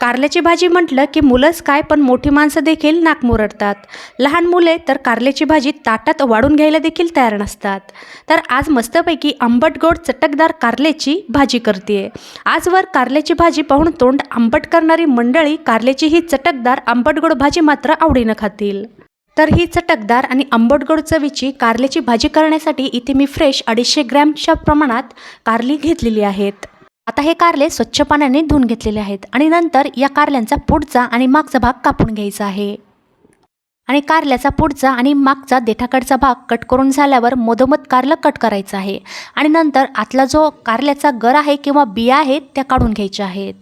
कारल्याची भाजी म्हटलं की मुलंच काय पण मोठी माणसं देखील नाक मुरडतात. लहान मुले तर कारल्याची भाजी ताटात वाढून घ्यायला देखील तयार नसतात. तर आज मस्तपैकी आंबट गोड चटकदार कारल्याची भाजी करते आजवर कारल्याची भाजी पाहून तोंड आंबट करणारी मंडळी कारल्याची ही चटकदार आंबट गोड भाजी मात्र आवडीनं खातील. तर ही चटकदार आणि आंबट गोड चवीची कारल्याची भाजी करण्यासाठी इथे मी फ्रेश अडीचशे ग्रॅमच्या प्रमाणात कारली घेतलेली आहेत. आता हे कारले स्वच्छ पाण्याने धुवून घेतलेले आहेत आणि नंतर या कारल्यांचा पुढचा आणि मागचा भाग कापून घ्यायचा आहे. आणि कारल्याचा पुढचा आणि मागचा देठाकडचा भाग कट करून झाल्यावर मधोमध कारलं कट करायचं आहे आणि नंतर आतला जो कारल्याचा गर आहे किंवा बिया आहेत त्या काढून घ्यायच्या आहेत.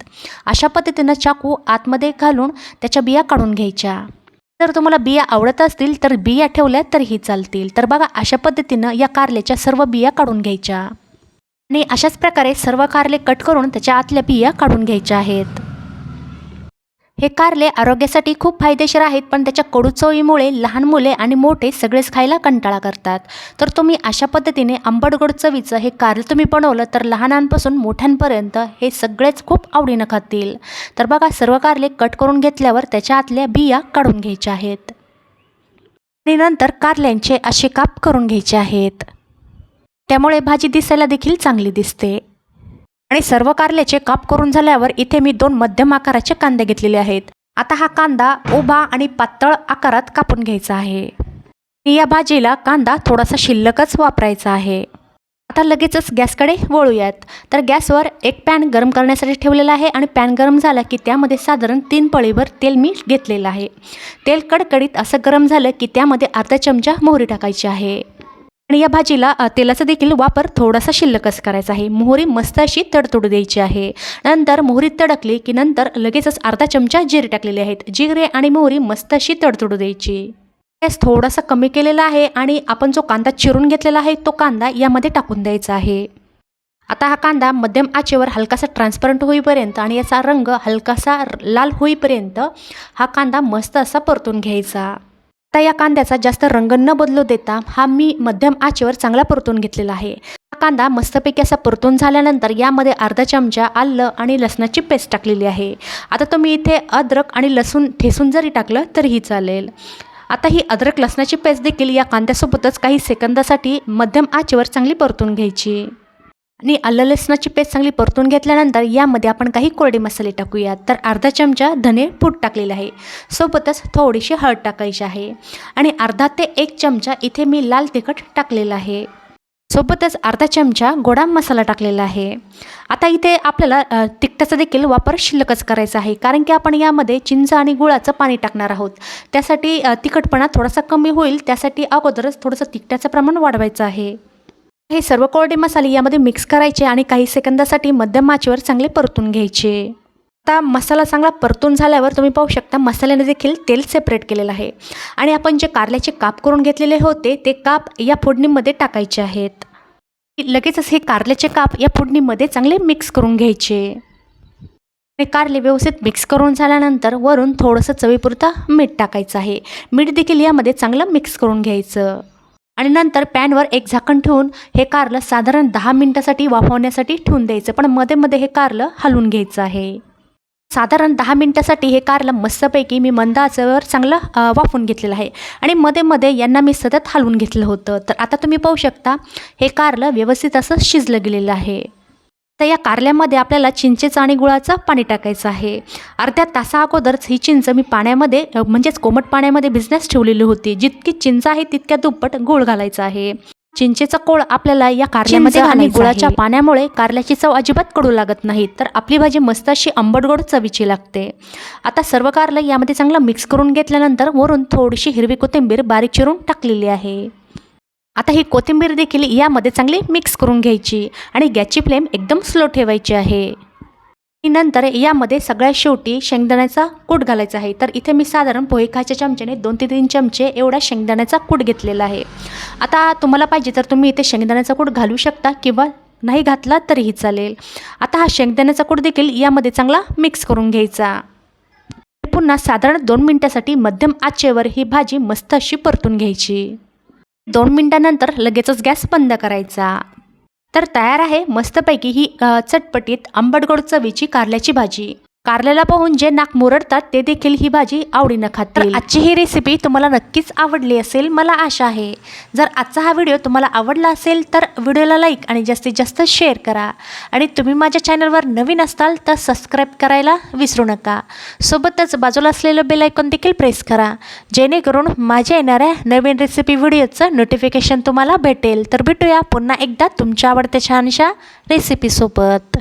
अशा पद्धतीनं चाकू आतमध्ये घालून त्याच्या बिया काढून घ्यायच्या. जर तुम्हाला बिया आवडत असतील तर बिया ठेवल्या तरीही चालतील. तर बघा अशा पद्धतीनं या कारल्याच्या सर्व बिया काढून घ्यायच्या. आणि अशाच प्रकारे सर्व कारले कट करून त्याच्या आतल्या बिया काढून घ्यायच्या आहेत. हे कारले आरोग्यासाठी खूप फायदेशीर आहेत पण त्याच्या कडू चवीमुळे लहान मुले आणि मोठे सगळेच खायला कंटाळा करतात. तर तुम्ही अशा पद्धतीने आंबटगोड चवीचं हे कारलं तुम्ही बनवलं तर लहानांपासून मोठ्यांपर्यंत हे सगळेच खूप आवडीनं खातील. तर बघा सर्व कारले कट करून घेतल्यावर त्याच्या आतल्या बिया काढून घ्यायच्या आहेत. आणि नंतर कारल्यांचे असे काप करून घ्यायचे आहेत. त्यामुळे भाजी दिसायला देखील चांगली दिसते. आणि सर्व कारल्याचे काप करून झाल्यावर इथे मी दोन मध्यम आकाराचे कांदे घेतलेले आहेत. आता हा कांदा उभा आणि पातळ आकारात कापून घ्यायचा आहे. या भाजीला कांदा थोडासा शिल्लकच वापरायचा आहे. आता लगेचच गॅसकडे वळूयात. तर गॅसवर एक पॅन गरम करण्यासाठी ठेवलेला आहे आणि पॅन गरम झाला की त्यामध्ये साधारण तीन पळीभर तेल मी घेतलेलं आहे. तेल कडकडीत असं गरम झालं की त्यामध्ये अर्धा चमचा मोहरी टाकायची आहे. आणि या भाजीला तेलाचा देखील वापर थोडासा शिल्लकच करायचा आहे. मोहरी मस्त अशी तडतडू द्यायची आहे. नंतर मोहरी तडकली की नंतर लगेचच अर्धा चमचा जिरे टाकलेले आहेत. जिरे आणि मोहरी मस्त अशी तडतडू द्यायची. गॅस थोडासा कमी केलेला आहे आणि आपण जो कांदा चिरून घेतलेला आहे तो कांदा यामध्ये टाकून द्यायचा आहे. आता हा कांदा मध्यम आचेवर हलकासा ट्रान्सपरंट होईपर्यंत आणि याचा रंग हलकासा लाल होईपर्यंत हा कांदा मस्त असा परतून घ्यायचा. आता या कांद्याचा जास्त रंग न बदलू देता हा मी मध्यम आचेवर चांगला परतून घेतलेला आहे. हा कांदा मस्तपैकी असा परतून झाल्यानंतर यामध्ये अर्धा चमचा आलं आणि लसणाची पेस्ट टाकलेली आहे. आता तुम्ही इथे अद्रक आणि लसूण ठेसून जरी टाकलं तरीही चालेल. आता ही अद्रक लसणाची पेस्ट देखील या कांद्यासोबतच काही सेकंदासाठी मध्यम आचेवर चांगली परतून घ्यायची. आणि आलं लसणाची पेस्ट चांगली परतून घेतल्यानंतर यामध्ये आपण काही कोरडे मसाले टाकूयात तर अर्धा चमचा धने फूट टाकलेलं आहे. सोबतच थोडीशी हळद टाकायची आहे. आणि अर्धा ते एक चमचा इथे मी लाल तिखट टाकलेलं आहे. सोबतच अर्धा चमचा गोडा मसाला टाकलेला आहे. आता इथे आपल्याला तिखटाचा देखील वापर शिल्लकच करायचा आहे. कारण की आपण यामध्ये चिंच आणि गुळाचं पाणी टाकणार आहोत. त्यासाठी तिखटपणा थोडासा कमी होईल. त्यासाठी अगोदरच थोडंसं तिखटाचं प्रमाण वाढवायचं आहे. हे सर्व कोरडे मसाले यामध्ये मिक्स करायचे आणि काही सेकंदासाठी मध्यम आचेवर चांगले परतून घ्यायचे. आता मसाला चांगला परतून झाल्यावर तुम्ही पाहू शकता मसाल्याने देखील तेल सेपरेट केलेलं आहे. आणि आपण जे कारल्याचे काप करून घेतलेले होते ते काप या फोडणीमध्ये टाकायचे आहेत. लगेचच हे कारल्याचे काप या फोडणीमध्ये चांगले मिक्स करून घ्यायचे. आणि कारले व्यवस्थित मिक्स करून झाल्यानंतर वरून थोडंसं चवीपुरता मीठ टाकायचं आहे. मीठ देखील यामध्ये चांगलं मिक्स करून घ्यायचं. आणि नंतर पॅनवर एक झाकण ठेवून हे कारलं साधारण दहा मिनटासाठी वाफवण्यासाठी ठेवून द्यायचं. पण मध्ये मध्ये हे कारलं हलवून घ्यायचं आहे. साधारण दहा मिनटासाठी हे कारलं मस्तपैकी मी मंद आचेवर चांगलं वाफून वाफवून घेतलेलं आहे. आणि मध्ये मध्ये यांना मी सतत हलवून घेतलं होतं. तर आता तुम्ही पाहू शकता हे कारलं व्यवस्थित असं शिजलं गेलेलं आहे. तर या कारल्यामध्ये आपल्याला चिंचेचं आणि गुळाचं पाणी टाकायचं आहे. अर्ध्या तासा अगोदरच ही चिंच मी पाण्यामध्ये म्हणजेच कोमट पाण्यामध्ये भिजण्यास ठेवलेली होती. जितकी चिंच आहे तितक्या दुप्पट गोळ घालायचा आहे. चिंचेचा कोळ आपल्याला या कारल्यामध्ये आणि गुळाच्या. पाण्यामुळे कारल्याची चव अजिबात कडू लागत नाही तर आपली भाजी मस्त अशी आंबटगोड चवीची लागते. आता सर्व कारलं यामध्ये चांगलं मिक्स करून घेतल्यानंतर वरून थोडीशी हिरवी कोथिंबीर बारीक चिरून टाकलेली आहे. आता ही कोथिंबीर देखील यामध्ये चांगली मिक्स करून घ्यायची आणि गॅसची फ्लेम एकदम स्लो ठेवायची आहे. आणि नंतर यामध्ये सगळ्यात शेवटी शेंगदाण्याचा कूट घालायचा आहे. तर इथे मी साधारण पोहे खायच्या चमच्याने दोन ते तीन चमचे एवढा शेंगदाण्याचा कूट घेतलेला आहे. आता तुम्हाला पाहिजे तर तुम्ही इथे शेंगदाण्याचा कूट घालू शकता किंवा नाही घातला तरीही चालेल. आता हा शेंगदाण्याचा कूट देखील यामध्ये चांगला मिक्स करून घ्यायचा. पुन्हा साधारण दोन मिनटासाठी मध्यम आचेवर ही भाजी मस्त अशी परतून घ्यायची. दोन मिनटानंतर लगेचच गॅस बंद करायचा. तर तयार आहे मस्तपैकी ही चटपटीत आंबटगोड चवीची कारल्याची भाजी. कारल्याला पाहून जे नाक मुरडतात ते देखील ही भाजी आवडीनं खातील. आजची ही रेसिपी तुम्हाला नक्कीच आवडली असेल मला आशा आहे. जर आजचा हा व्हिडिओ तुम्हाला आवडला असेल तर व्हिडिओला लाईक आणि जास्तीत जास्त शेअर करा. आणि तुम्ही माझ्या चॅनलवर नवीन असताल तर सबस्क्राईब करायला विसरू नका. सोबतच बाजूला असलेलं बेल आयकॉन देखील प्रेस करा. जेणेकरून माझ्या येणाऱ्या नवीन रेसिपी व्हिडिओचं नोटिफिकेशन तुम्हाला भेटेल. तर भेटूया पुन्हा एकदा तुमच्या आवडत्या छानशा रेसिपीसोबत